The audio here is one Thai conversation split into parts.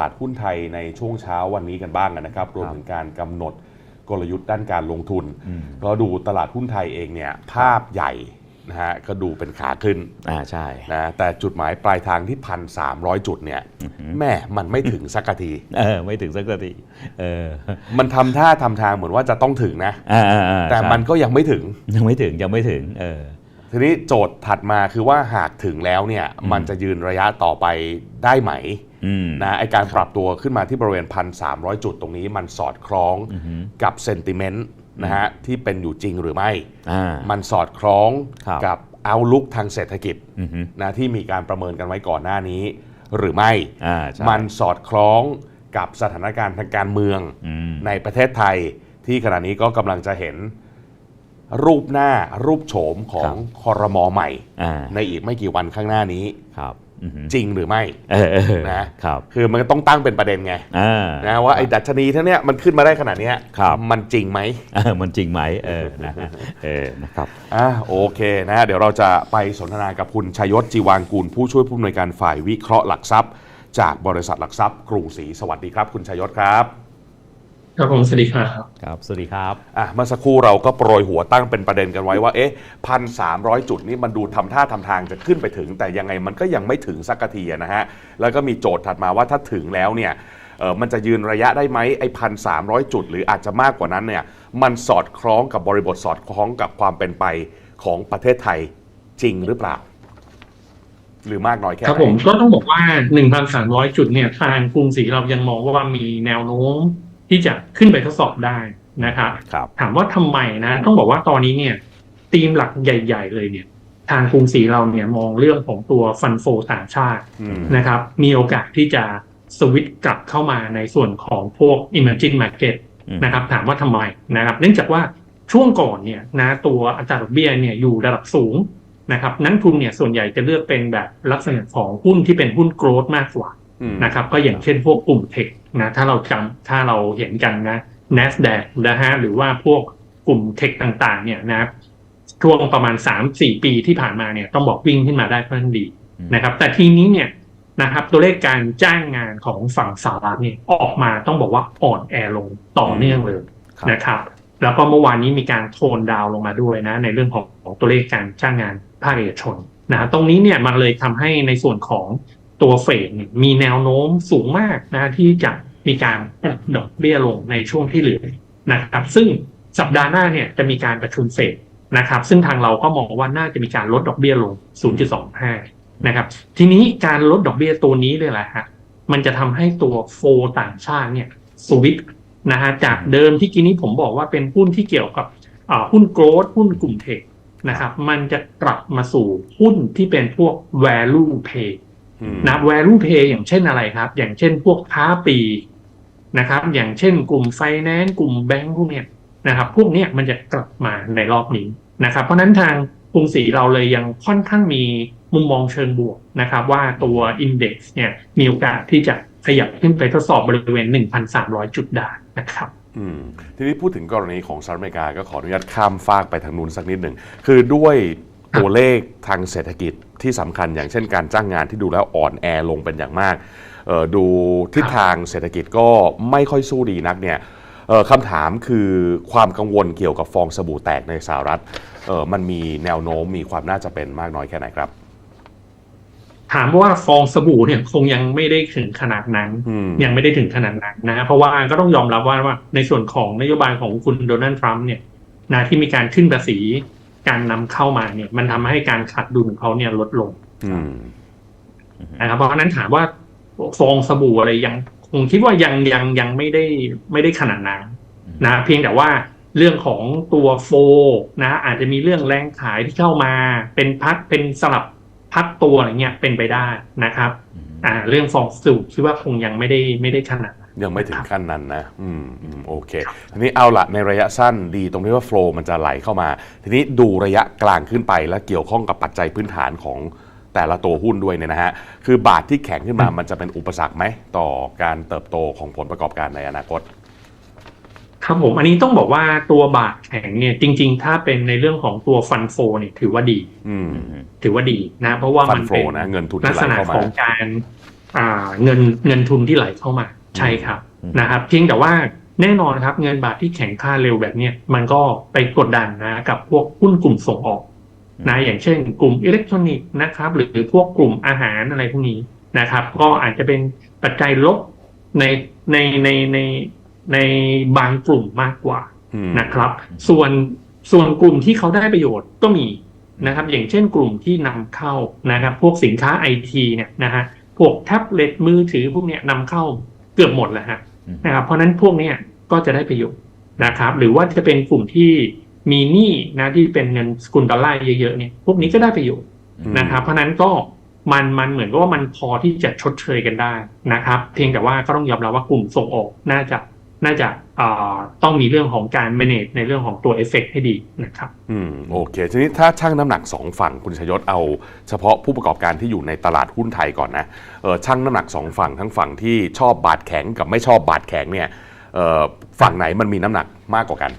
ลาดหุ้นไทยในช่วงเช้าวันนี้กันบ้างนะครับ รวมถึงการกำหนดกลยุทธ์ด้านการลงทุนอืมก็ดูตลาดหุ้นไทยเองเนี่ยภาพใหญ่นะฮะก็ดูเป็นขาขึ้นอ่าใช่นะแต่จุดหมายปลายทางที่พันสามร้อยจุดเนี่ยแม่มันไม่ถึงสักทีเออไม่ถึงสักทีเออมันทำท่าทำทางเหมือนว่าจะต้องถึงนะอ่าอ่าอ่าแต่ใช่มันก็ยังไม่ถึงยังไม่ถึงยังไม่ถึงเออ ทีนี้โจทย์ถัดมาคือว่าหากถึงแล้วเนี่ยมันจะยืนระยะต่อไปได้ไหมอืมนะไอการปรับตัวขึ้นมาที่บริเวณ 1,300 จุดตรงนี้มันสอดคล้องกับเซนติเมนต์นะฮะที่เป็นอยู่จริงหรือไม่อ่ามันสอดคล้องครับกับเอาลุกทางเศรษฐกิจอือฮึนะที่มีการประเมินกันไว้ก่อนหน้านี้ หรือไม่อ่าใช่มันสอดคล้องกับสถานการณ์ทางการเมืองอืมในประเทศไทยที่ขณะนี้ก็กำลังจะเห็น รูปหน้ารูปโฉมของคอรมอใหม่ อ่าในอีกไม่กี่วันข้างหน้านี้ ครับอือฮึจริงหรือไม่เออเออนะครับคือมันก็ต้องตั้งเป็นประเด็นไงอ่า นะว่าไอ้ดัชนีเท่าเนี้ยมันขึ้นมาได้ขนาดเนี้ยครับ มันจริงไหม เออมันจริงไหมเออนะฮะเออนะครับ อะโอเคนะฮะเดี๋ยวเราจะไปสนทนากับคุณชัยยศจีวางกูล ผู้ช่วยผู้อำนวยการฝ่ายวิเคราะห์หลักทรัพย์ จากบริษัทหลักทรัพย์กรุงศรีสวัสดีครับ คุณชัยยศครับ ครับผมสวัสดีครับครับ สวัสดีครับอะเมื่อสักครู่เราก็โปรยหัวตั้งเป็นประเด็นกันไว้ว่าเอ๊ะพันสามจุดนี้มันดูทำท่าทำทางจะขึ้นไปถึง แต่ยังไงมันก็ยังไม่ถึงสักทีอะนะฮะ แล้วก็มีโจทย์ถัดมาว่าถ้าถึงแล้วเนี่ยเออมันจะยืนระยะได้ไหมไอ้พันสามจุด หรืออาจจะมากกว่านั้นเนี่ยมันสอดคล้องกับบริบทสอดคล้องกับความเป็นไปของประเทศไทยจริงหรือเปล่า หรือมากน้อยแค่ครับไหนผมก็ต้องบอกว่า 1,300 จุดเนี่ยทางกรุงศรีเรายังมองว่ามีแนวโน้ม ที่จะขึ้นไปทดสอบได้นะครับครับถามว่าทำไมนะต้องบอกว่าตอนนี้เนี่ยธีมหลักใหญ่ ๆ เลยเนี่ย ทางกรุงศรีเราเนี่ยมองเรื่องของตัวฟันโฟต่างชาติอืมนะครับ มีโอกาสที่จะสวิตช์กลับเข้ามาในส่วนของพวก emerging market อืมนะครับ ถามว่าทำไมนะครับ เนื่องจากว่าช่วงก่อนเนี่ยนะตัวอัตราดอกเบี้ยเนี่ยอยู่ระดับสูงนะครับ นักทุนเนี่ยส่วนใหญ่จะเลือกเป็นแบบลักษณะของหุ้นที่เป็นหุ้นโกรดมากกว่าอืม นะครับ ก็อย่างเช่นพวกกลุ่มเทคนะ ถ้าเราจำถ้าเราเห็นกันนะ NASDAQ นะฮะหรือว่าพวกกลุ่มเทคต่างๆ เนี่ยนะครับช่วงประมาณ 3-4 ปีที่ผ่านมาเนี่ยต้องบอกวิ่งขึ้นมาได้ค่อนข้างดีอืมนะครับ แต่ทีนี้เนี่ยนะครับตัวเลขการจ้างงานของฝั่งสหรัฐเนี่ยออกมาต้องบอกว่าอ่อนแอลงต่อเนื่องเลยครับนะครับ แล้วก็เมื่อวานนี้มีการโทนดาวน์ลงมาด้วยนะ ในเรื่องของของตัวเลขการจ้างงานภาคเอกชนนะตรงนี้เนี่ยมันเลยทำให้ในส่วนของ ตัวเฟดมีแนวโน้มสูงมากนะที่จะมีการปรับดอกเบี้ยลงในช่วงที่เหลือนะครับ ซึ่งสัปดาห์หน้าเนี่ยจะมีการประชุมเฟดนะครับ ซึ่งทางเราก็มองว่าน่าจะมีการลดดอกเบี้ยลง 0.25 นะครับ ทีนี้การลดดอกเบี้ยตัวนี้เลยแหละฮะมันจะทำให้ตัวโฟต่างชาติเนี่ยสวิตนะฮะจากเดิมที่กี้นี้ผมบอกว่าเป็นหุ้นที่เกี่ยวกับหุ้นโกลด์หุ้นกลุ่มเทคนะครับ มันจะกลับมาสู่หุ้นที่เป็นพวก value pay นะ value pay อย่างเช่นอะไรครับ อย่างเช่นพวกค้าปลีกนะครับ อย่างเช่นกลุ่มไฟแนนซ์กลุ่มแบงก์พวกเนี้ยนะครับ พวกเนี้ยมันจะกลับมาในรอบนี้นะครับ เพราะฉะนั้นทางกรุงศรีเราเลยยังค่อนข้างมีมุมมองเชิงบวกนะครับ ว่าตัว Index เนี่ยมีโอกาสที่จะขยับขึ้นไปทดสอบบริเวณ 1,300 จุดได้นะครับอืมทีนี้พูดถึงกรณีของสหรัฐอเมริกาก็ขออนุญาตข้ามฟากไปทางนู้นสักนิดหนึ่ง คือด้วย ตัวเลขทางเศรษฐกิจที่สำคัญอย่างเช่นการจ้างงานที่ดูแล้วอ่อนแอลงเป็นอย่างมากเอ่อดูทิศทางเศรษฐกิจก็ไม่ค่อยสู้ดีนักเนี่ยเอ่อคำถามคือความกังวลเกี่ยวกับฟองสบู่แตกในสหรัฐเอ่อมันมีแนวโน้มมีความน่าจะเป็นมากน้อยแค่ไหนครับ ถามว่าฟองสบู่เนี่ยคงยังไม่ได้ถึงขนาดนั้นอืมยังไม่ได้ถึงขนาดนั้นนะเพราะว่าก็ต้องยอมรับว่าว่าในส่วนของนโยบายของคุณโดนัลด์ทรัมป์เนี่ยนะที่มีการขึ้นภาษี การนำเข้ามาเนี่ย มันทำให้การขาดดุลของเขาเนี่ยลดลงอืมนะครับเพราะฉะนั้นถามว่าฟองสบู่อะไรยังคงคิดว่ายังยังยังไม่ได้ไม่ได้ขนาดนั้นนะเพียงแต่ว่าเรื่องของตัวโฟนะ อาจจะมีเรื่องแรงขายที่เข้ามาเป็นพักเป็นสลับพักตัวอะไรเงี้ยเป็นไปได้นะครับ อ่า เรื่องฟองสบู่คิดว่าคงยังไม่ได้ไม่ได้ขนาดนั้น ยังไม่ถึงขั้นนั้นนะอืมอืมโอเค ทีนี้เอาละในระยะสั้นดีตรงที่ว่าโฟล์มันจะไหลเข้ามา ทีนี้ดูระยะกลางขึ้นไปและเกี่ยวข้องกับปัจจัยพื้นฐานของแต่ละตัวหุ้นด้วยเนี่ยนะฮะ คือบาทที่แข็งขึ้นมามันจะเป็นอุปสรรคไหมต่อการเติบโตของผลประกอบการในอนาคต ครับผม อันนี้ต้องบอกว่าตัวบาทแข็งเนี่ยจริง ๆ ถ้าเป็นในเรื่องของตัวฟันโฟเนี่ยถือว่าดี อืม ถือว่าดีนะ เพราะว่าฟัมันนโฟเป็นนะเงินทุนลัที่กไหลษณะเข้ามาของการอ่าเงินเงินทุนที่ไหลเข้ามา ใช่ครับอืมนะครับเพียงแต่ว่าแน่นอนครับเงินบาทที่แข็งค่าเร็วแบบเนี้ยมันก็ไปกดดันนะกับพวกหุ้นกลุ่มส่งออกนะอย่างเช่น กลุ่มอิเล็กทรอนิกส์นะครับหรือพวกกลุ่มอาหารอะไรพวกนี้นะครับ ก็อาจจะเป็นปัจจัยลบในในในในในบางกลุ่มมากกว่าอืมนะครับ ส่วนส่วนกลุ่มที่เขาได้ประโยชน์ก็มีนะครับ อย่างเช่นกลุ่มที่นำเข้านะครับ พวกสินค้าไอทีเนี่ยนะฮะพวกแท็บเล็ตมือถือพวกเนี้ยนำเข้า เกือบหมดแล้วฮะอืมนะครับเพราะฉะนั้นพวกเนี้ยก็จะได้ประโยชน์นะครับ หรือว่าจะเป็นกลุ่มที่มีหนี้นะที่เป็นเงินสกุลดอลลาร์เยอะๆเนี่ยพวกนี้ก็ได้ประโยชน์นะครับ เพราะฉะนั้นก็มันมันเหมือนกับว่ามันพอที่จะชดเชยกันได้นะครับ เพียงแต่ว่าก็ต้องยอมรับว่ากลุ่มส่งออกน่าจะ น่าจะเอ่อต้องมีเรื่องของการ manage ในเรื่องของตัวเอฟเฟกให้ดีนะครับ อืมโอเค ทีนี้ถ้าชั่งน้ำหนักสองฝั่งคุณชยศเอาเฉพาะผู้ประกอบการที่อยู่ในตลาดหุ้นไทยก่อนนะเออชั่งน้ำหนักสองฝั่งทั้งฝั่งที่ชอบบาทแข็งกับไม่ชอบบาทแข็งเนี่ยเออฝั่งไหนมันมีน้ำหนักมากกว่ากัน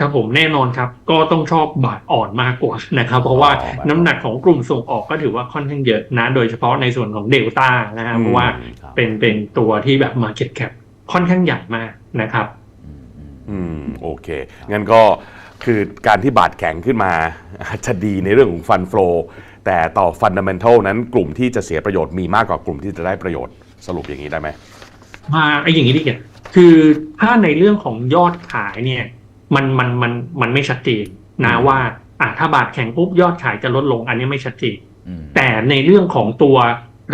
ครับผมแน่นอนครับ ก็ต้องชอบบาทอ่อนมากกว่านะครับ เพราะว่าอ๋อน้ำหนักของกลุ่มส่งออกก็ถือว่าค่อนข้างเยอะนะ โดยเฉพาะในส่วนของเดลต้านะฮะอืมเพราะว่าครับเป็นเป็นตัวที่แบบ Market Cap ค่อนข้างใหญ่มากนะครับอืมอืมอืมโอเค งั้นก็คือการที่บาทแข็งขึ้นมาอาจจะดีในเรื่องของฟันฟลอแต่ต่อฟันดัมเ n นทัลนั้นกลุ่มที่จะเสียประโยชน์มีมากกว่ากลุ่มที่จะได้ประโยชน์สรุปอย่างนี้ได้ไหมมาไอ้อย่างนี้ดิเกคือถ้าในเรื่องของยอดขายเนี่ย มันมันมันมันไม่ชัดเจนนะอืมว่าอะถ้าบาทแข็งปุ๊บยอดขายจะลดลง อันนี้ไม่ชัดเจนอืมแต่ในเรื่องของตัว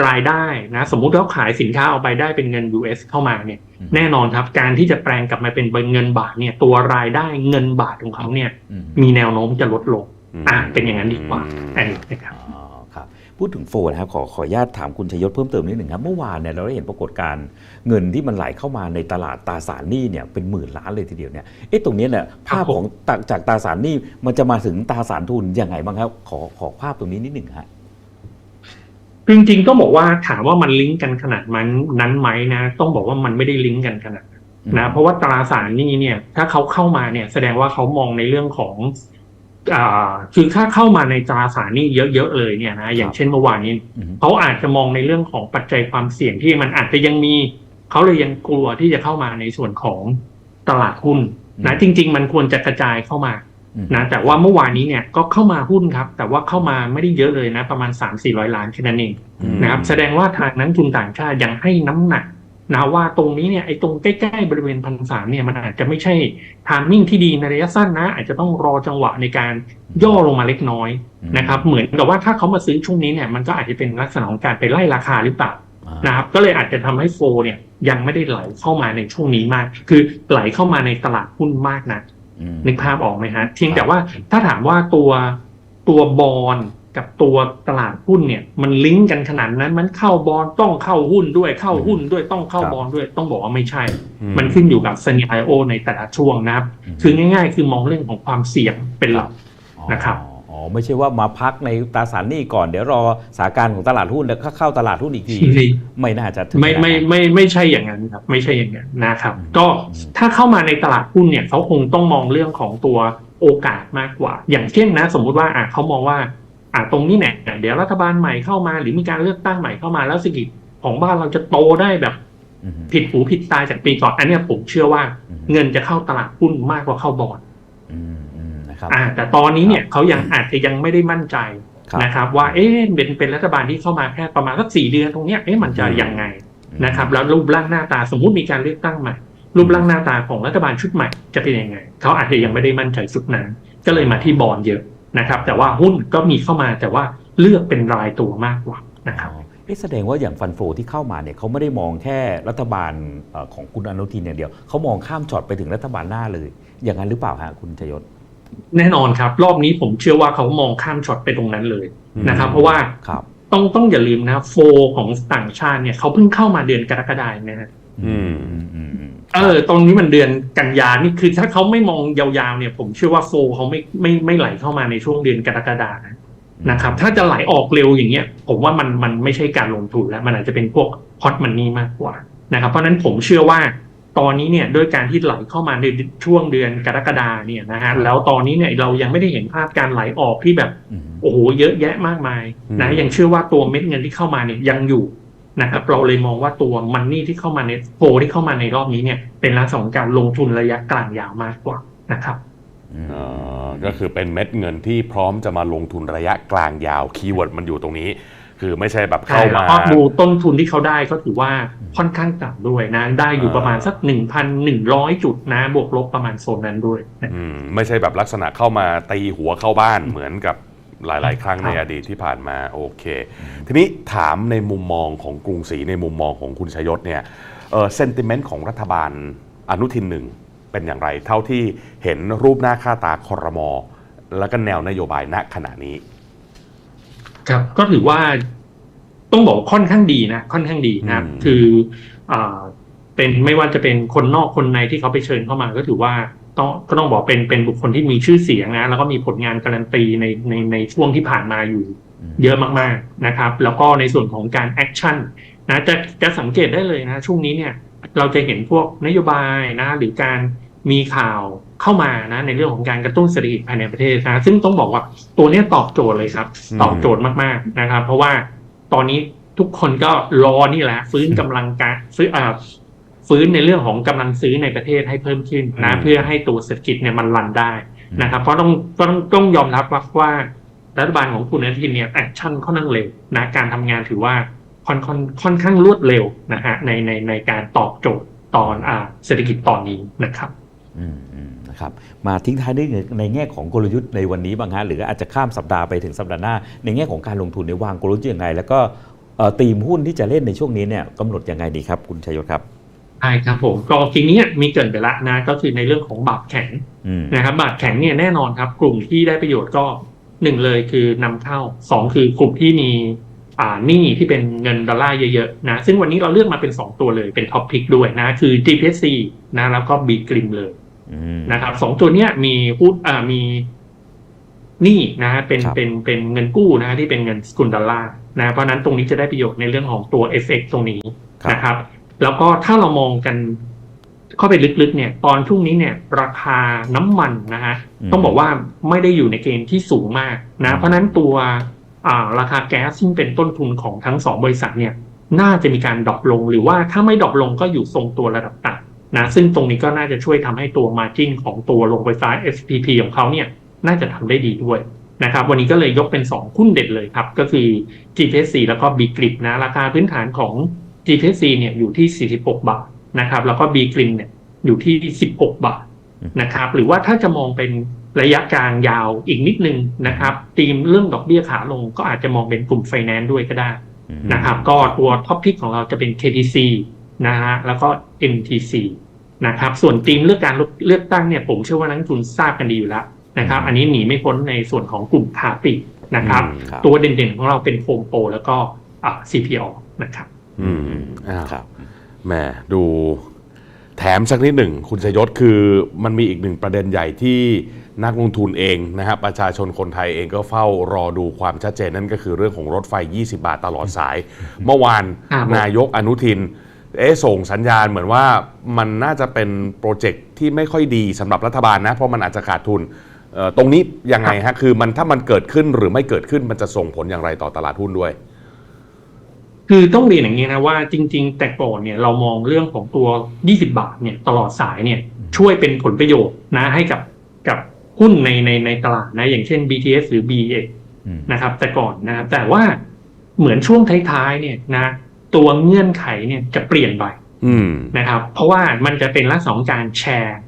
รายได้นะสมมุติเราขายสินค้าเอาไปได้เป็นเงิน US เข้ามาเนี่ยอืมแน่นอนครับ การที่จะแปลงกลับมาเป็นเงินบาทเนี่ยตัวรายได้เงินบาทของเขาเนี่ยอืมมีแนวโน้มจะลดลงมอะเป็นอย่างนั้นดีกว่าอืมอันนี้นะครับอ๋อครับพูดถึงโฟนนะครับขอขออนุญาตถามคุณชยศเพิ่มเติมนิดหนึ่งครับ เมื่อวานเนี่ยเราได้เห็นปรากฏการณ์เงินที่มันไหลเข้ามาในตลาดตราสารหนี้เนี่ยเป็นหมื่นล้านเลยทีเดียวเนี่ยเอ๊ะตรงเนี้ยเนี่ยภาพครับผมของจากจากตราสารหนี้มันจะมาถึงตราสารทุนยังไงบ้างครับ ขอขอภาพตรงนี้นิดหนึ่งฮะ จริงๆต้องบอกว่าถามว่ามันลิงก์กันขนาดมันนั้นไหมนะ ต้องบอกว่ามันไม่ได้ลิงก์กันขนาดนั้นนะเพราะว่าตราสารหนี้เนี่ย ถ้าเขาเข้ามาเนี่ย แสดงว่าเขามองในเรื่องของอ่าคือถ้าเข้ามาในตราสารหนี้เยอะๆเลยเนี่ยนะอย่างเช่นเมื่อวานนี้อืมเขาอาจจะมองในเรื่องของปัจจัยความเสี่ยงที่มันอาจจะยังมีเขาเลยยังกลัวที่จะเข้ามาในส่วนของตลาดหุ้นนะจริง ๆ มันควรจะกระจายเข้ามาอืม นะแต่ว่าเมื่อวานนี้เนี่ยก็เข้ามาหุ้นครับ แต่ว่าเข้ามาไม่ได้เยอะเลยนะ ประมาณ 3 4 0 0 ล้านแค่นั้นเองอืมนะครับแสดงว่าทางนักทุนต่างชาติยังให้น้ำหนักนะว่าตรงนี้เนี่ยไอ้ตรงใกล้ๆบริเวณพันสามเนี่ยมันอาจจะไม่ใช่ทามมิ่งที่ดีในระยะสั้นนะ อาจจะต้องรอจังหวะในการย่อลงมาเล็กน้อยนะครับเหมือนกับว่าถ้าเขามาซื้อช่วงนี้เนี่ยมันก็อาจจะเป็นลักษณะของการไปไล่ราคาหรือเปล่าอ่านะครับก็เลยอาจจะทำให้โฟลเนี่ยยังไม่ได้ไหลเข้ามาในช่วงนี้มาก คือไหลเข้ามาในตลาดหุ้นมากนะอืม นึกภาพออกไหมฮะเพียงแต่ว่าถ้าถามว่าตัวตัวบอลกับตัวตลาดหุ้นเนี่ย มันลิงก์กันขนาดนั้น มันเข้าบอลต้องเข้าหุ้นด้วยเข้าหุ้นด้วยต้องเข้าครับบอลด้วยต้องบอกว่าไม่ใช่อืมันขึ้นอยู่กับ scenario ในแต่ละช่วงนะครับ คือง่าย ๆ คือมองเรื่องของความเสี่ยงเป็นหลักนะครับ อ๋ออ๋อไม่ใช่ว่ามาพักในตราสารหนี้ก่อนเดี๋ยวรอสถานการณ์ของตลาดหุ้นแล้วก็เข้าตลาดหุ้นอีกที ไม่น่าจะถึงไม่ขนาดไม่นั้นไม่ไม่ใช่อย่างนั้นครับ ไม่ใช่อย่างนั้นนะครับอืมก็อืมถ้าเข้ามาในตลาดหุ้นเนี่ยเขาคงต้องมองเรื่องของตัวโอกาสมากกว่า อย่างเช่นนะ สมมุติว่าอะเขามองว่าอะตรงนี้เนี่ยเดี๋ยวรัฐบาลใหม่เข้ามา หรือมีการเลือกตั้งใหม่เข้ามาแล้วเศรษฐกิจของบ้านเราจะโตได้แบบอืมผิดหูผิดตาจากปีก่อนอันเนี้ยผมเชื่อว่าอืมเงินจะเข้าตลาดหุ้นมากกว่าเข้าบอลอืม อืมนะครับอ่าแต่ตอนนี้เนี่ยเขายังอาจจะยังไม่ได้มั่นใจครับนะครับว่าเอ๊ะเป็นเป็นรัฐบาลที่เข้ามาแค่ประมาณสักสี่เดือนตรงเนี้ยเอ๊ะมันจะยังไงนะครับแล้วรูปร่างหน้าตาสมมุติมีการเลือกตั้งใหม่รูปร่างหน้าตาของรัฐบาลชุดใหม่จะเป็นยังไงเขาอาจจะยังไม่ได้มั่นใจสุดนั้น ก็เลยมาที่บอลเยอะนะครับ แต่ว่าหุ้นก็มีเข้ามาแต่ว่าเลือกเป็นรายตัวมากกว่านะครับอ๋อเอ๊ะแสดงว่าอย่างฟันโฟที่เข้ามาเนี่ยเขาไม่ได้มองแค่รัฐบาลเอ่อของคุณอนุทินอย่างเดียวเขามองข้ามช็อตไปถึงรัฐบาลหน้าเลย อย่างนั้นหรือเปล่าฮะคุณชยศ แน่นอนครับ รอบนี้ผมเชื่อว่าเขามองข้ามช็อตไปตรงนั้นเลยนะครับ เพราะว่าครับต้องต้องอย่าลืมนะโฟของต่างชาติเนี่ยเขาเพิ่งเข้ามาเดือนกรกฎาคมนะฮะอืมอืมอืมอืมเออ ตรงนี้มันเดือนกันยานี่คือถ้าเขาไม่มองยาวๆเนี่ย ผมเชื่อว่าโฟเขาไม่ไม่ไม่ไหลเข้ามาในช่วงเดือนกรกฎาคมนะครับ ถ้าจะไหลออกเร็วอย่างเงี้ย ผมว่ามันมันไม่ใช่การลงทุนแล้ว มันอาจจะเป็นพวกฮอตมันนี่มากกว่านะครับ เพราะฉะนั้นผมเชื่อว่า ตอนนี้เนี่ยด้วยการที่ไหลเข้ามาในช่วงเดือนกรกฎาเนี่ยนะฮะแล้วตอนนี้เนี่ยเรายังไม่ได้เห็นภาพการไหลออกที่แบบอืมโอ้โหเยอะแยะมากมายนะอืมยังเชื่อว่าตัวเม็ดเงินที่เข้ามาเนี่ยยังอยู่นะครับเราเลยมองว่าตัวมันนี่ที่เข้ามาในโฟที่เข้ามาในรอบนี้เนี่ยเป็นลักษณะของการลงทุนระยะกลางยาวมากกว่านะครับเอ่อก็คือเป็นเม็ดเงินที่พร้อมจะมาลงทุนระยะกลางยาวคีย์เวิร์ดมันอยู่ตรงนี้ คือไม่ใช่แบบใช่เข้าแล้วมาก็ดูต้นทุนที่เขาได้ก็ถือว่าค่อนข้างต่ำด้วยนะ ได้อยู่อ่าประมาณสักหนึ่งพันหนึ่งร้อยจุดนะบวกลบประมาณโซนนั้นด้วยนะอืมไม่ใช่แบบลักษณะเข้ามาตีหัวเข้าบ้านเหมือนกับหลาย ๆ ครั้งครับในอดีตที่ผ่านมาโอเค ทีนี้ถามในมุมมองของกรุงศรีในมุมมองของคุณชยศเนี่ยเออเซนติเมนต์ของรัฐบาลอนุทินหนึ่งเป็นอย่างไร เท่าที่เห็นรูปหน้าค่าตาคอรมอ แล้วก็แนวนโยบายณขณะนี้ ครับก็ถือว่าต้องบอกว่าค่อนข้างดีนะค่อนข้างดีนะอืมคืออ่าเป็นไม่ว่าจะเป็นคนนอกคนในที่เขาไปเชิญเข้ามาก็ถือว่าต้องก็ต้องบอกเป็นเป็นบุคคลที่มีชื่อเสียงนะ แล้วก็มีผลงานการันตีในในในช่วงที่ผ่านมาอยู่ เยอะมากๆนะครับ แล้วก็ในส่วนของการแอคชั่นนะจะจะสังเกตได้เลยนะ ช่วงนี้เนี่ย เราจะเห็นพวกนโยบายนะ หรือการมีข่าว เข้ามานะในเรื่องของการกระตุ้นเศรษฐกิจภายในประเทศนะซึ่งต้องบอกว่าตัวเนี้ยตอบโจทย์เลยครับอืมตอบโจทย์มากๆนะครับ เพราะว่าตอนนี้ทุกคนก็รอนี่แหละ ฟื้นกำลังการฟื้นอ่าฟื้นในเรื่องของกำลังซื้อในประเทศให้เพิ่มขึ้นนะเพื่อให้ตัวเศรษฐกิจเนี่ยมันรันได้นะครับ เพราะต้องต้องต้องยอมรับว่าว่ารัฐบาลของคุณอนุทินเนี่ยแอคชั่นค่อนข้างเร็วนะการทำงานถือว่าค่อนค่อนค่อนข้างรวดเร็วนะฮะในในในการตอบโจทย์ตอนอ่าเศรษฐกิจตอนนี้นะครับอืมอืม นะครับมาทิ้งท้ายด้วยในแง่ของกลยุทธ์ในวันนี้บ้างฮะหรืออาจจะข้ามสัปดาห์ไปถึงสัปดาห์หน้า ในแง่ของการลงทุนในวางกลยุทธ์ยังไง แล้วก็เอ่อตีมหุ้นที่จะเล่นในช่วงนี้เนี่ยกำหนดยังไงดีครับ คุณชัยยศครับใช่ครับผมก็ทีนี้มีเกรินไปละนะก็คือในเรื่องของบาทแข็งอืมนะครับบาทแข็งเนี่ยแน่นอนครับ กลุ่มที่ได้ประโยชน์ก็หนึ่งเลยคือนำเข้าสองคือกลุ่มที่มีอ่าหนี้ที่เป็นเงินดอลลาร์เยอะๆนะซึ่งวันนี้เราเลือกมาเป็น 2 ตัวเลยเป็นท็อปพิกด้วยนะคือ GPC นะแล้วก็ B กริมเลยอืม นะครับสองตัวเนี้ยมีหุ้นอ่ามีหนี้นะฮะเป็นครับเป็นเป็นเงินกู้นะฮะที่เป็นเงินสกุลดอลลาร์นะเพราะฉะนั้นตรงนี้จะได้ประโยชน์ในเรื่องของตัว FX ตรงนี้ครับนะครับ แล้วก็ถ้าเรามองกันเข้าไปลึกๆ เนี่ย ตอนช่วงนี้เนี่ย ราคาน้ำมันนะฮะมต้องบอกว่าไม่ได้อยู่ในเกณฑ์ที่สูงมากอืนะมเพราะฉะนั้นตัวอ่าราคาแก๊สซึ่งเป็นต้นทุนของทั้งสองบริษัทเนี่ย น่าจะมีการดรอปลง หรือว่าถ้าไม่ดรอปลงก็อยู่ทรงตัวระดับต่ำ นะซึ่งตรงนี้ก็น่าจะช่วยทำให้ตัวมาจิ้นของตัวโรงไฟฟ้า SPP ของเขาเนี่ยน่าจะทำได้ดีด้วยนะครับวันนี้ก็เลยยกเป็น 2 หุ้นเด็ดเลยครับ ก็คือ GPC แล้วก็ B g r i p นะราคาพื้นฐานของ GPC เนี่ยอยู่ที่ 46 บาทนะครับแล้วก็ B g r i p เนี่ยอยู่ที่ 16 บาทนะครับหรือว่าถ้าจะมองเป็นระยะกลางยาวอีกนิดนึงนะครับธีมเรื่องดอกเบี้ยขาลงก็อาจจะมองเป็นกลุ่มไฟแนนซ์ด้วยก็ได้นะครับก็ตัวท็อปพิกของเราจะเป็น KTC นะฮะแล้วก็ MTC นะครับส่วนทีมเลือกการเลือกตั้งเนี่ยผมเชื่อว่านักลงทุนทราบกันดีอยู่แล้วนะครับอันนี้หนีไม่พ้นในส่วนของกลุ่มคาปินะครับอืมครับตัวเด่นๆของเราเป็นโฮมโปรแล้วก็อ่า CPO นะครับ อืมอ้าวครับแหมดูแถมสักนิดหนึ่ง คุณชยศคือมันมีอีกหนึ่งประเด็นใหญ่ที่นักลงทุนเองนะฮะประชาชนคนไทยเองก็เฝ้ารอดูความชัดเจนนั่นก็คือเรื่องของรถไฟ 20 บาทตลอดสาย เมื่อวานครับผมนายกอนุทิน เอ๊ะส่งสัญญาณเหมือนว่ามันน่าจะเป็นโปรเจกต์ที่ไม่ค่อยดีสำหรับรัฐบาลนะ เพราะมันอาจจะขาดทุนเอ่อตรงนี้ยังไงฮะคือมันถ้ามันเกิดขึ้นหรือไม่เกิดขึ้นมันจะส่งผลอย่างไรต่อตลาดหุ้นด้วย คือต้องเรียนอย่างนี้นะว่าจริง ๆ แต่ก่อนเนี่ยเรามองเรื่องของตัว 20 บาทเนี่ยตลอดสายเนี่ยช่วยเป็นผลประโยชน์นะให้กับกับหุ้นในในในตลาดนะอย่างเช่น BTS หรือ BX อืมนะครับแต่ก่อนนะครับแต่ว่าเหมือนช่วงท้ายๆเนี่ยนะ ตัวเงื่อนไขเนี่ยจะเปลี่ยนไปอืมนะครับ เพราะว่ามันจะเป็นลักษณะของการแชร์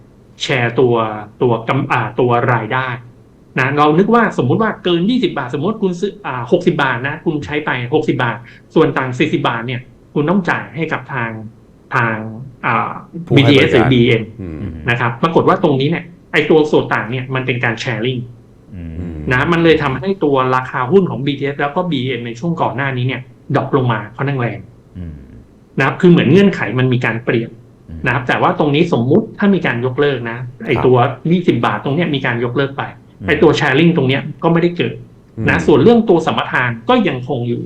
แชร์ตัวตัวกำอ่าตัวรายได้นะเรานึกว่าสมมุติว่าเกิน 20 บาท สมมติคุณซื้ออ่า60บาทนะ คุณใช้ไป 60 บาท ส่วนต่าง 40 บาทเนี่ย คุณต้องจ่ายให้กับทางทางอ่าผู้ให้บริ BTS หรือการ BM อืมนะครับปรากฏว่าตรงนี้เนี่ยไอตัวส่วนต่างเนี่ยมันเป็นการแชร์ลิงอืมอืมนะมันเลยทำให้ตัวราคาหุ้นของ BTS แล้วก็ BM ในช่วงก่อนหน้านี้เนี่ยดรอปลงมาค่อนข้างแรงอืม นะครับ คือเหมือนเงื่อนไขมันมีการเปลี่ยนอืมนะครับ แต่ว่าตรงนี้สมมุติถ้ามีการยกเลิกนะ ไอตัว20บาทตรงเนี้ยมีการยกเลิกไปอืมไอตัวแชร์ลิงตรงเนี้ยก็ไม่ได้เกิดนะ ส่วนเรื่องตัวสัมปทานก็ยังคงอยู่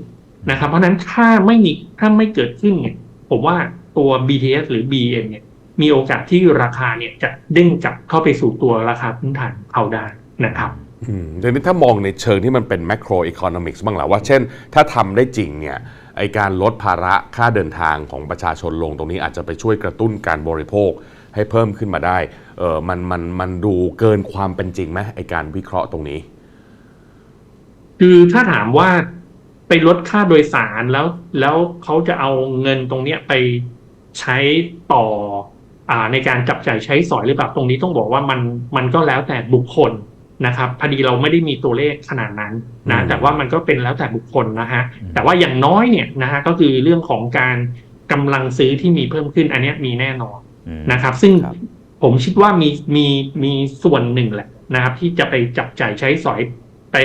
นะครับ เพราะฉะนั้นถ้าไม่มีถ้าไม่เกิดขึ้นเนี่ยผมว่าตัว BTS หรือ BM เนี่ย มีโอกาสที่ราคาเนี่ยจะเด้งกลับเข้าไปสู่ตัวราคาพื้นฐานเขาได้นะครับ อืมทีนี้ถ้ามองในเชิงที่มันเป็น macro economics บ้างหละว่าเช่น ถ้าทำได้จริงเนี่ยไอการลดภาระค่าเดินทางของประชาชนลงตรงนี้อาจจะไปช่วยกระตุ้นการบริโภคให้เพิ่มขึ้นมาได้เออมันมันมันดูเกินความเป็นจริงไหมไอการวิเคราะห์ตรงนี้ คือถ้าถามว่าไปลดค่าโดยสารแล้ว แล้วเขาจะเอาเงินตรงเนี้ยไปใช้ต่ออในการจับจ่ายใช้สอยหรือเปล่าตรงนี้ต้องบอกว่ามันมันก็แล้วแต่บุคคล นะครับพอดีเราไม่ได้มีตัวเลขขนาดนั้นอืนะมแต่ว่ามันก็เป็นแล้วแต่บุคคลนะฮะอืมแต่ว่าอย่างน้อยเนี่ยนะฮะก็คือเรื่องของการกำลังซื้อที่มีเพิ่มขึ้นอันเนี้ยมีแน่นอนอืมนะครับ ซึ่งครับผมคิดว่ามีมีมีส่วนหนึ่งแหละนะครับ ที่จะไปจับจ่ายใช้สอยไป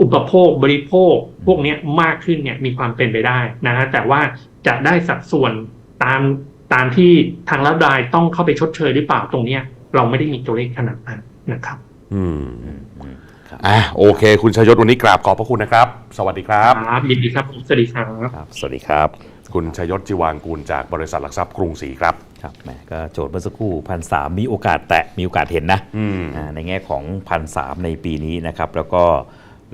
อุปโภคบริโภค พวกเนี้ยมากขึ้นเนี่ยมีความเป็นไปได้นะฮะแต่ว่าจะได้สัดส่วนตามตามที่ทางรัฐบาลต้องเข้าไปชดเชยหรือเปล่าตรงเนี้ย เราไม่ได้มีตัวเลขขนาดนั้นนะครับ อืมอืมอืมครับอะโอเค คุณชยศวันนี้กราบขอบพระคุณนะครับ สวัสดีครับ ครับยินดีครับผมสวัสดีครับ ครับ สวัสดีครับ คุณชยศจิวางกูลจากบริษัทหลักทรัพย์กรุงศรีครับ ครับแหมก็โจทย์เมื่อสักครู่พันสามมีโอกาสแตะมีโอกาสเห็นนะอืมอ่าในแง่ของพันสามในปีนี้นะครับ แล้วก็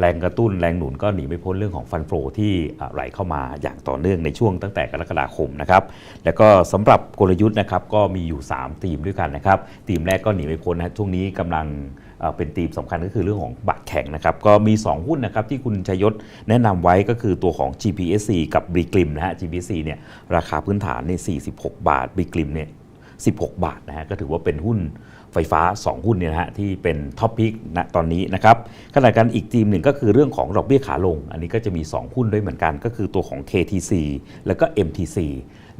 แรงกระตุ้นแรงหนุนก็หนีไม่พ้นเรื่องของฟันโฟที่อ่าไหลเข้ามาอย่างต่อเนื่องในช่วงตั้งแต่กรกฎาคมนะครับแล้วก็สำหรับกลยุทธ์นะครับก็มีอยู่ 3 ธีมด้วยกันนะครับธีมแรกก็หนีไม่พ้นนะช่วงนี้กำลัง เป็นธีมสำคัญก็คือเรื่องของบัตรแข่งนะครับ ก็มี 2 หุ้นนะครับที่คุณชยศแนะนำไว้ก็คือตัวของ GPSC กับบริกลิมนะฮะ GPSC เนี่ยราคาพื้นฐานในย46 บาทบริกลิมเนี่ย16 บาทนะฮะก็ถือว่าเป็นหุ้นไฟฟ้า 2 หุ้นเนี่ยนะฮะที่เป็นท็อปพิกณตอนนี้นะครับขณะกันอีกทีมหนึ่งก็คือเรื่องของดอกเบี้ยขาลง อันนี้ก็จะมี 2 หุ้นด้วยเหมือนกัน ก็คือตัวของ KTC แล้วก็ MTC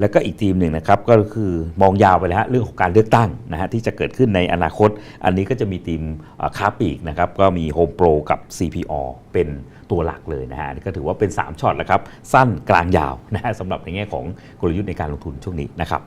แล้วก็อีกทีมหนึ่งนะครับก็คือมองยาวไปแล้วฮะเรื่องของการเลือกตั้งนะฮะที่จะเกิดขึ้นในอนาคต อันนี้ก็จะมีทีมค้าปลีกนะครับก็มี Home Pro กับ CPO เป็นตัวหลักเลยนะฮะนี่ก็ถือว่าเป็น 3ช็อตแล้วครับ สั้นกลางยาวนะฮะสำหรับในแง่ของกลยุทธ์ในการลงทุนช่วงนี้นะครับ